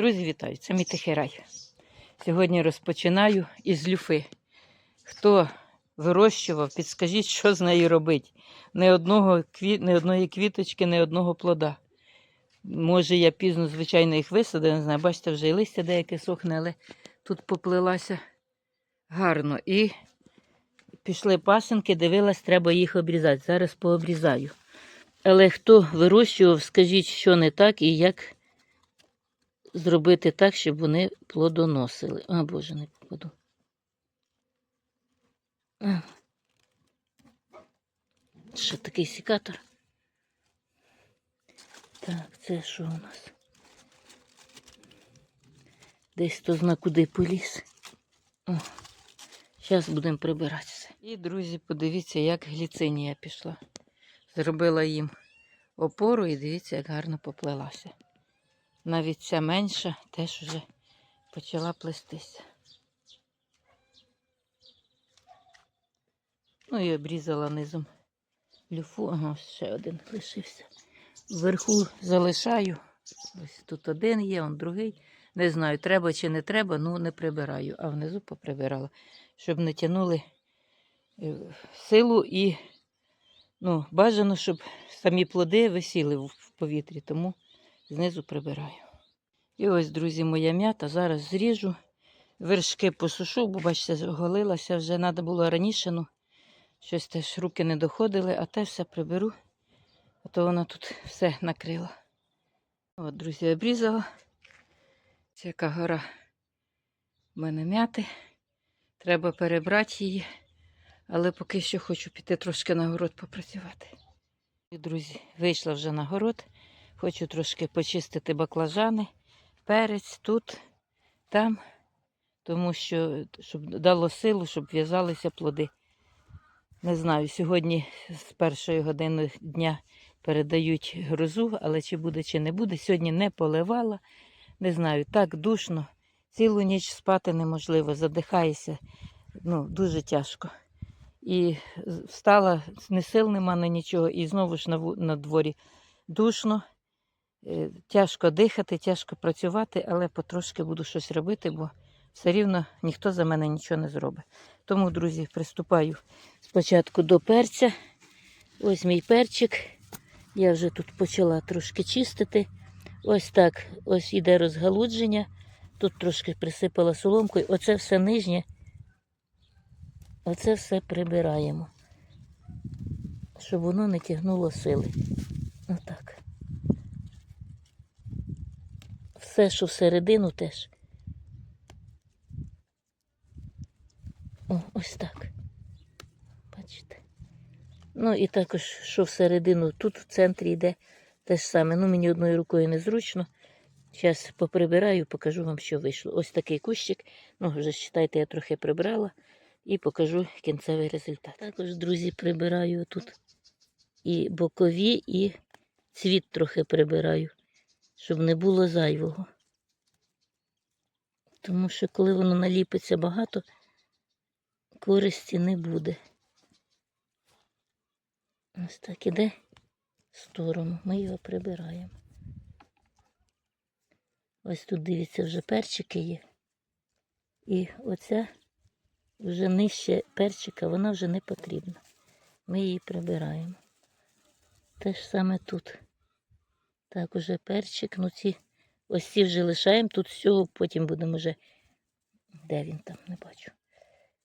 Друзі, вітаю! Це мій тихий рай. Сьогодні розпочинаю із люфи. Хто вирощував, підскажіть, що з нею робити. Ні, одного, ні одної квіточки, ні одного плода. Може, я пізно, звичайно, їх висадила, не знаю. Бачите, вже і листя деяке сохне, але тут поплилася гарно. І пішли пасинки, дивилась, треба їх обрізати. Зараз пообрізаю. Але хто вирощував, скажіть, що не так і як зробити так, щоб вони плодоносили. А, Боже, не попаду. Ще такий секатор. Так, це що у нас? Десь хто зна куди поліз. Зараз будемо прибирати все. І, друзі, подивіться, як гліцинія пішла. Зробила їм опору і дивіться, як гарно поплелася. Навіть ця менша теж вже почала плестися. Ну і обрізала низом люфу. Ага, ще один лишився. Вверху залишаю. Ось тут один є, он другий. Не знаю, треба чи не треба, ну не прибираю, а внизу поприбирала, щоб не тягнули е, силу і ну, бажано, щоб самі плоди висіли в повітрі, тому знизу прибираю. І ось, друзі, моя м'ята. Зараз зріжу, вершки посушу, бо бачите, оголилася вже треба було раніше, ну щось теж руки не доходили, а те все приберу, а то вона тут все накрила. От, друзі, обрізала. Це яка гора в мене м'яти. Треба перебрати її, але поки що хочу піти трошки на город попрацювати. І, Друзі, вийшла вже на город. Хочу трошки почистити баклажани, перець тут, там, тому що щоб дало силу, щоб в'язалися плоди. Не знаю, сьогодні з першої години дня передають грозу, але чи буде, чи не буде. Сьогодні не поливала. Не знаю, так душно. Цілу ніч спати неможливо, задихаєшся. Ну, дуже тяжко. І встала, не сил нема на нічого, і знову ж на, на дворі душно. Е, Тяжко дихати, тяжко працювати, але потрошки буду щось робити, бо все рівно ніхто за мене нічого не зробить. Тому, друзі, приступаю спочатку до перця. Ось мій перчик. Я вже тут почала трошки чистити. Ось так, ось іде розгалудження. Тут трошки присипала соломкою. Оце все нижнє. Оце все прибираємо, щоб воно не тягнуло сили. Отак. Все, що всередину теж. О, ось так. Бачите? Ну і також, що всередину, тут в центрі йде те ж саме. Ну, мені одною рукою незручно. Зараз поприбираю, покажу вам, що вийшло. Ось такий кущик. Ну, вже считайте, я трохи прибрала і покажу кінцевий результат. Також, друзі, прибираю тут і бокові, і цвіт трохи прибираю, щоб не було зайвого. Тому що коли воно наліпиться багато, користі не буде. Ось так іде в сторону, ми його прибираємо. Ось тут, дивіться, вже перчики є. І оця вже нижче перчика, вона вже не потрібна. Ми її прибираємо. Те ж саме тут. Так, уже перчик, ну ці ось ці вже лишаємо, тут з цього потім будемо вже. Де він там, не бачу.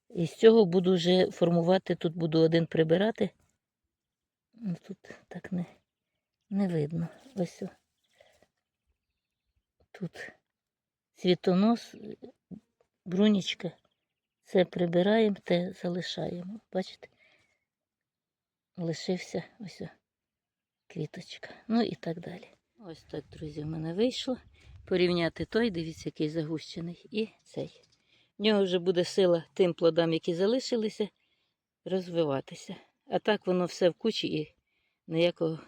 І з цього буду вже формувати, тут буду один прибирати. Ну, Тут так не, не видно. Ось. о. Тут цвітонос, брунічка. Це прибираємо, те залишаємо. Бачите? Лишився ось о, квіточка. Ну і так далі. Ось так, друзі, в мене вийшло. Порівняти той, дивіться, який загущений, і цей. В нього вже буде сила тим плодам, які залишилися, розвиватися. А так воно все в кучі і ніякого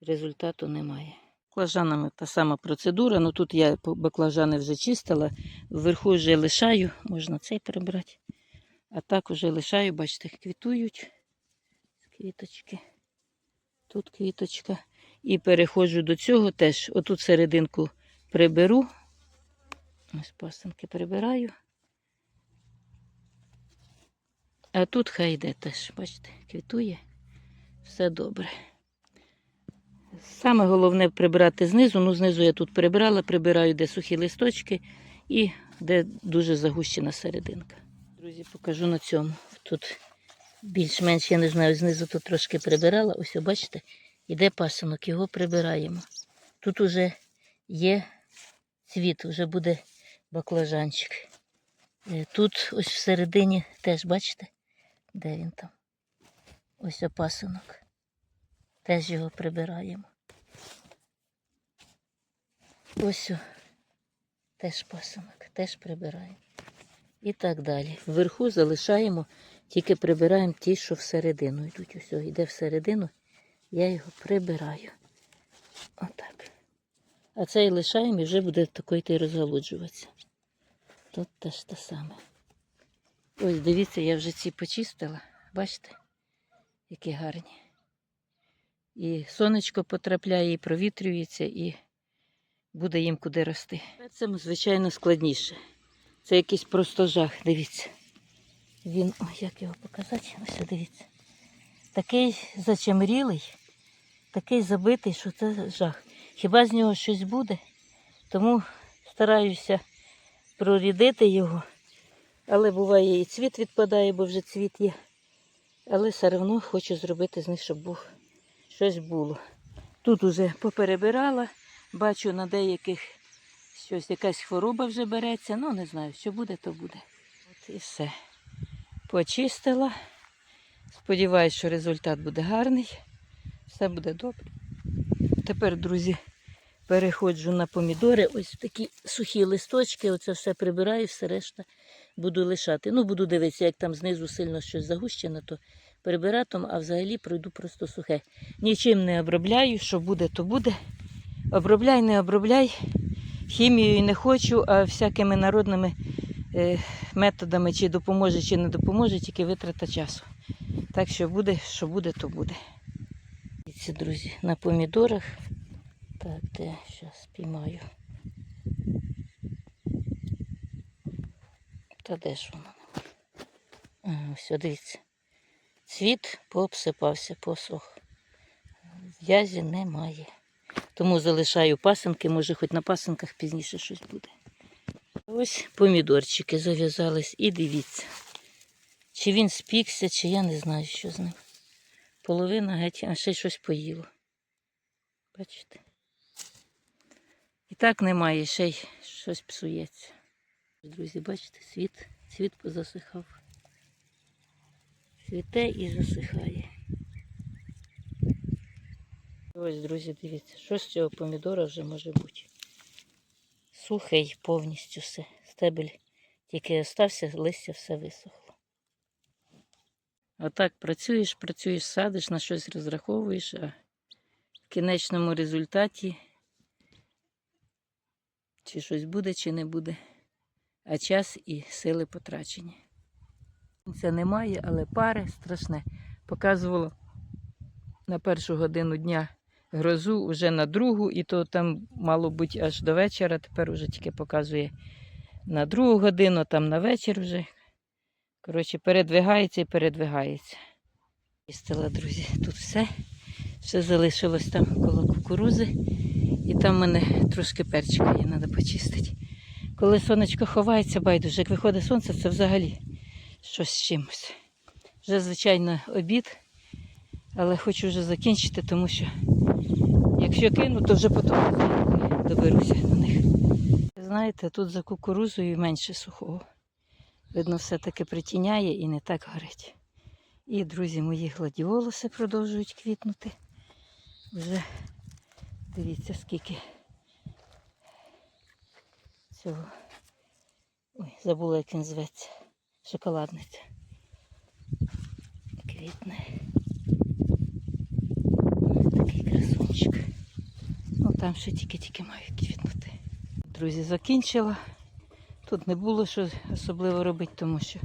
результату немає. Баклажанами та сама процедура. Ну тут я баклажани вже чистила, вверху вже лишаю, можна цей прибрати. А так уже лишаю, бачите, квітують квіточки. Тут квіточка. І переходжу до цього теж. Отут серединку приберу, Ось пасинки прибираю. А тут хай йде теж, бачите, квітує. Все добре. Саме головне прибирати знизу. Ну, знизу я тут прибирала, прибираю, де сухі листочки і де дуже загущена серединка. Друзі, покажу на цьому. Тут більш-менш, я не знаю, знизу тут трошки прибирала. Ось, бачите, іде пасинок, його прибираємо. Тут уже є цвіт, вже буде баклажанчик. Е, Тут ось всередині теж, бачите, де він там? Ось опасинок. Теж його прибираємо. Ось о, теж пасинок, теж прибираємо. І так далі. Вверху залишаємо, тільки прибираємо ті, що всередину йдуть. Ось йде всередину, я його прибираю. Отак. А цей лишаємо і вже буде такий і розгалуджуватися. Тут теж те саме. Ось дивіться, я вже ці почистила. Бачите, які гарні. І сонечко потрапляє, і провітрюється, і буде їм куди рости. Це, звичайно, складніше. Це якийсь просто жах, дивіться. Він, ой, як його показати? Ось дивіться. Такий зачемрілий, такий забитий, що це жах. Хіба з нього щось буде? Тому стараюся прорідити його. Але буває і цвіт відпадає, бо вже цвіт є. Але все одно хочу зробити з них, щоб був, щось було. Тут уже поперебирала, бачу на деяких щось, якась хвороба вже береться. Ну, не знаю, що буде, то буде. От і все. Почистила. Сподіваюсь, що результат буде гарний. Все буде добре. Тепер, друзі, переходжу на помідори. Ось такі сухі листочки. Оце все прибираю, все решта буду лишати. Ну, буду дивитися, як там знизу сильно щось загущено, то прибиратиму, а взагалі пройду просто сухе. Нічим не обробляю, що буде, то буде. Обробляй, не обробляй. Хімією не хочу, а всякими народними е, методами, чи допоможе, чи не допоможе, тільки витрата часу. Так що буде, що буде, то буде. Дивіться, друзі, на помідорах. Так, де зараз спіймаю. Та де ж воно? Ага, все, дивіться. Цвіт пообсипався, посох. В'язі немає. Тому залишаю пасинки, може хоч на пасинках пізніше щось буде. Ось помідорчики зав'язались і дивіться. Чи він спікся, чи я не знаю, що з ним. Половина геть, а ще щось поїло. Бачите? І так немає, ще й щось псується. Друзі, бачите, світ, світ позасихав. Цвіте і засихає. Ось, друзі, дивіться, що з цього помідора вже може бути. Сухий повністю все. Стебель тільки остався, листя все висохло. Отак працюєш, працюєш, садиш, на щось розраховуєш, а в кінечному результаті чи щось буде, чи не буде, а час і сили потрачені. Це немає, але пари страшне. Показувало на першу годину дня грозу, вже на другу, і то там мало бути аж до вечора. Тепер вже тільки показує на другу годину, там на вечір вже. Коротше, передвигається і передвигається. Чистила, друзі, тут все. Все залишилось там коло кукурузи. І там в мене трошки перчика є, треба почистити. Коли сонечко ховається, байдуже, як виходить сонце, це взагалі щось з чимось. Вже, звичайно, обід, але хочу вже закінчити, тому що якщо кину, то вже потім доберуся до них. Знаєте, тут за кукурузою менше сухого. Видно, все-таки притіняє і не так горить. І, друзі, мої гладіолуси продовжують квітнути. Вже дивіться, скільки цього. Ой, забула, як він зветься. Шоколадниця. Квітне. Такий красунчик. Ну там ще тільки-тільки мають квітнути. Друзі, закінчила. Тут не було що особливо робити, тому що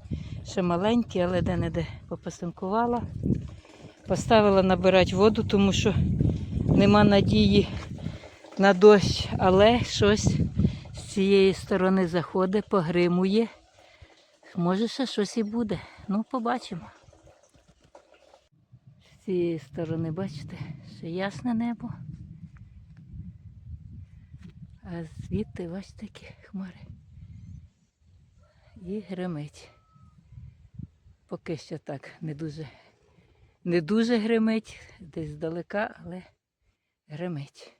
ще маленькі, але де-не-де попасинкувала. Поставила набирати воду, тому що нема надії на дощ, але щось з цієї сторони заходить, погримує. Може, ще щось і буде. Ну, побачимо. З цієї сторони, бачите, ще ясне небо. А звідти, бачите, такі хмари. І гримить. Поки що так не дуже, не дуже гримить, десь здалека, але гримить.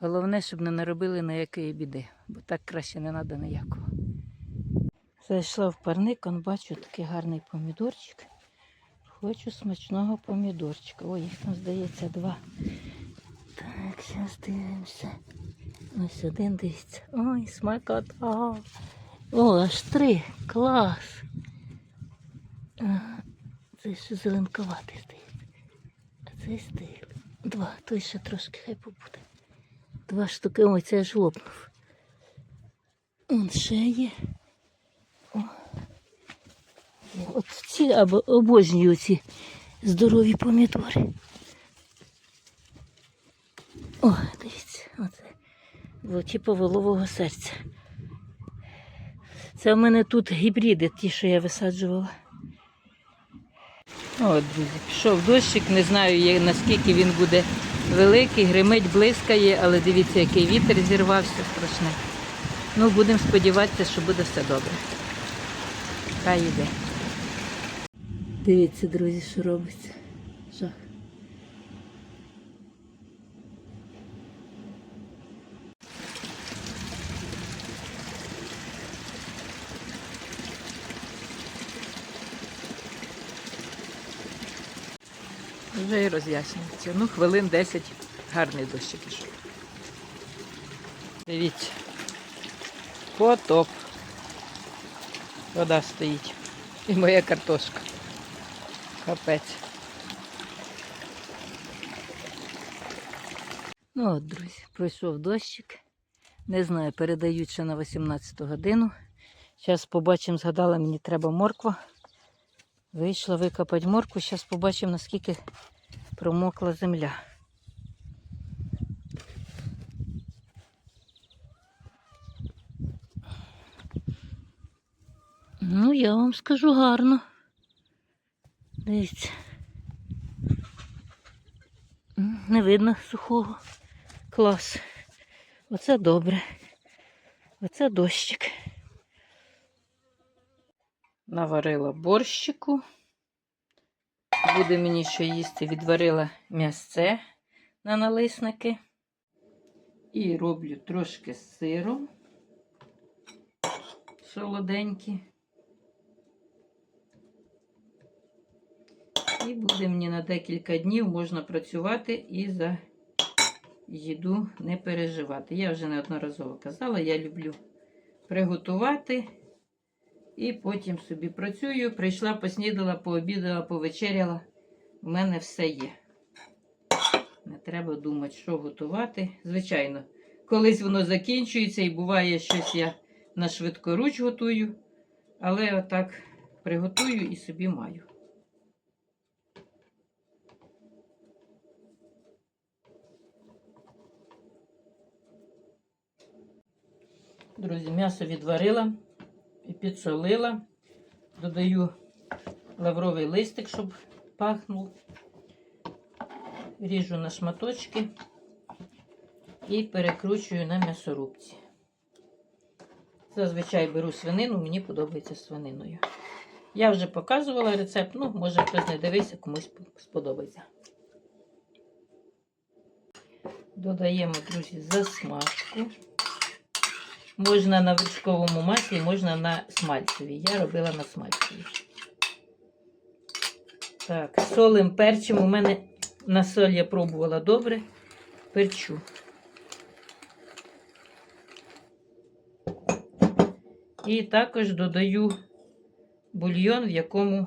Головне, щоб не наробили ніякої біди, бо так краще не треба ніякого. Зайшла в парник, он бачу такий гарний помідорчик. Хочу смачного помідорчика. Ой, їх там здається два. Так, зараз дивимося. Ось один дивіться. Ой, смакота. О, аж три. Клас. Ага. Це ще зеленкуватий здається. А цей стиль. Два. Той ще трошки хай побуде. Два штуки. Ой, це аж лопнув. Он ще є. От ці або обожнюю ці здорові помідори. О, дивіться, оце. Було типу волового серця. Це в мене тут гібриди, ті, що я висаджувала. О, друзі, пішов дощик, не знаю, наскільки він буде великий, гримить, блискає, але дивіться, який вітер зірвався страшне. Ну, будемо сподіватися, що буде все добре. Хай йде. Дивіться, друзі, що робиться. Жах. Вже і роз'яснюється. Ну, хвилин 10 гарний дощик ішов. Дивіться. Потоп. Вода стоїть. І моя картошка. Капець. Ну от, друзі, пройшов дощик. Не знаю, передають ще на 18 годину. Зараз побачимо, згадала, мені треба морква. Вийшла викопати моркву. Зараз побачимо, наскільки промокла земля. Ну, я вам скажу гарно. Дивіться. Не видно сухого. Клас. Оце добре. Оце дощик. Наварила борщику. Буде мені що їсти. Відварила м'ясце на налисники. І роблю трошки сиру. Солоденькі. І буде мені на декілька днів можна працювати і за їду не переживати. Я вже неодноразово казала, я люблю приготувати і потім собі працюю. Прийшла, поснідала, пообідала, повечеряла. У мене все є. Не треба думати, що готувати. Звичайно, колись воно закінчується і буває щось я на швидкоруч готую, але отак приготую і собі маю. Друзі, м'ясо відварила підсолила. Додаю лавровий листик, щоб пахнув. Ріжу на шматочки і перекручую на м'ясорубці. Зазвичай беру свинину, мені подобається свининою. Я вже показувала рецепт, ну, може хтось не дивився, комусь сподобається. Додаємо, друзі, засмажку. Можна на вершковому маслі, можна на смальцевій. Я робила на смальцевій. Так, солим перчим. У мене на соль я пробувала добре. Перчу. І також додаю бульйон, в якому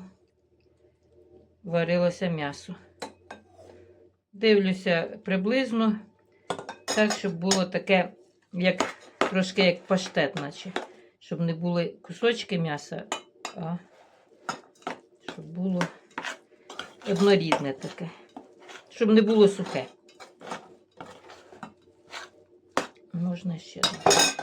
варилося м'ясо. Дивлюся приблизно так, щоб було таке, як трошки як паштет, наче. Щоб не були кусочки м'яса, а щоб було однорідне таке. Щоб не було сухе. Можна ще раз.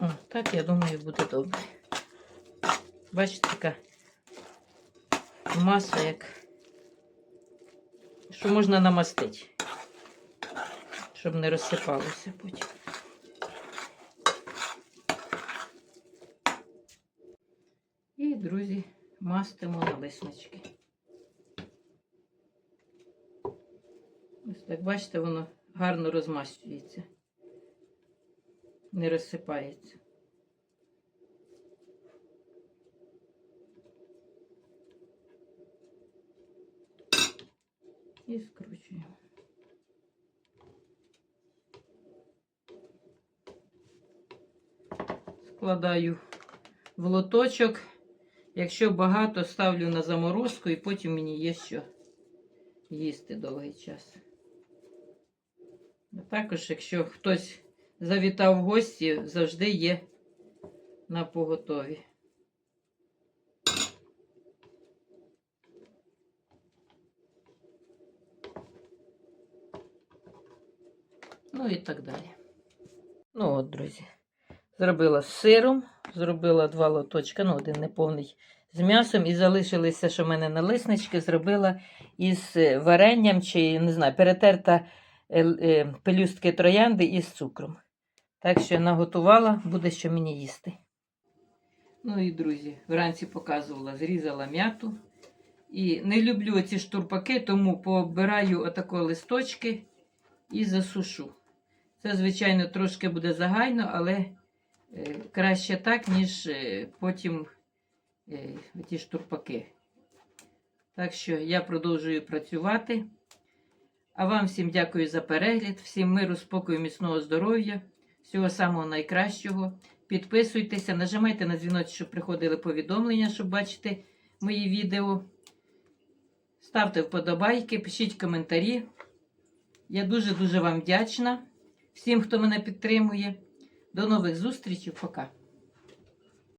О, так, я думаю, буде добре. Бачите, така маса, як що можна намастити, щоб не розсипалося потім. І, друзі, мастимо на лиснички. Ось так, бачите, воно гарно розмащується, не розсипається. І скручуємо. Складаю в лоточок. Якщо багато, ставлю на заморозку і потім мені є що їсти довгий час. А також, якщо хтось завітав в гості, завжди є на поготові. Ну і так далі. Ну от, друзі. Зробила з сиром, зробила два лоточка, ну, один неповний з м'ясом, і залишилися, що в мене налиснички, зробила із е, варенням чи, не знаю, перетерта е, е, пелюстки троянди із цукром. Так що наготувала, буде що мені їсти. Ну і друзі, вранці показувала, зрізала м'яту. І не люблю ці штурпаки, тому пообираю отако листочки і засушу. Це, звичайно, трошки буде загайно, але е, краще так, ніж е, потім е, ті штурпаки. Так що я продовжую працювати. А вам всім дякую за перегляд, всім миру, спокою, міцного здоров'я, всього самого найкращого. Підписуйтеся, нажимайте на дзвіночок, щоб приходили повідомлення, щоб бачити мої відео. Ставте вподобайки, пишіть коментарі. Я дуже-дуже вам вдячна всім, хто мене підтримує. До нових зустрічей. Пока.